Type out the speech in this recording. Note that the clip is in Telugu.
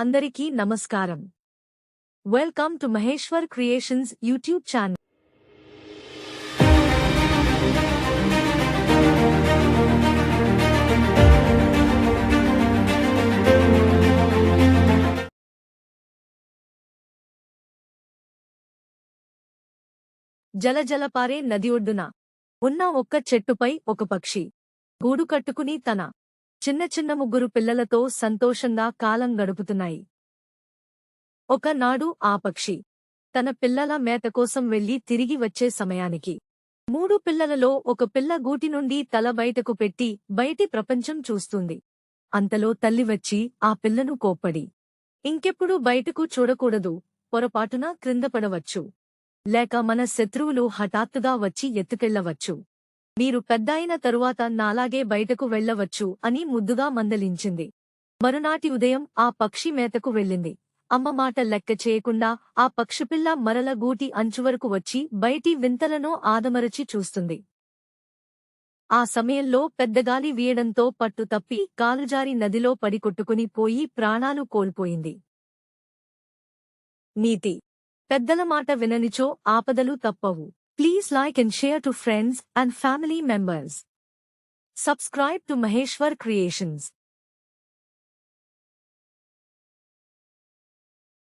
అందరికీ నమస్కారం. Welcome to Maheshwar creations YouTube channel జలజలపారే నది ఒడ్డున ఉన్న ఒక్క చెట్టుపై ఒక పక్షి. గూడు కట్టుకుని తన చిన్న చిన్న ముగ్గురు పిల్లలతో సంతోషంగా కాలం గడుపుతున్నాయి. ఒకనాడు ఆ పక్షి తన పిల్లల మేత కోసం వెళ్ళి తిరిగి వచ్చే సమయానికి మూడు పిల్లలలో ఒక పిల్ల గూటి నుండి తల బయటకు పెట్టి బయటి ప్రపంచం చూస్తుంది. అంతలో తల్లి వచ్చి ఆ పిల్లను కోప్పడి ఇంకెప్పుడు బయటకు చూడకూడదు పొరపాటున క్రిందపడవచ్చు లేక మన శత్రువులు హఠాత్తుగా వచ్చి ఎత్తుకెళ్ళవచ్చు మీరు పెద్దాయిన తరువాత నాలాగే బయటకు వెళ్ళవచ్చు అని ముద్దుగా మందలించింది. మరునాటి ఉదయం ఆ పక్షి మేతకు వెళ్ళింది. అమ్మ మాట లెక్క చేయకుండా ఆ పక్షిపిల్ల మరల గూటి అంచువరకు వచ్చి బయటి వింతలను ఆదమరచి చూస్తుంది. ఆ సమయంలో పెద్దగాలి వీయడంతో పట్టు తప్పి కాలుజారి నదిలో పడి కొట్టుకుని పోయి ప్రాణాలు కోల్పోయింది. నీతి. పెద్దల మాట విననిచో ఆపదలు తప్పవు. Please like and share to friends and family members. Subscribe to Maheshwar Creations.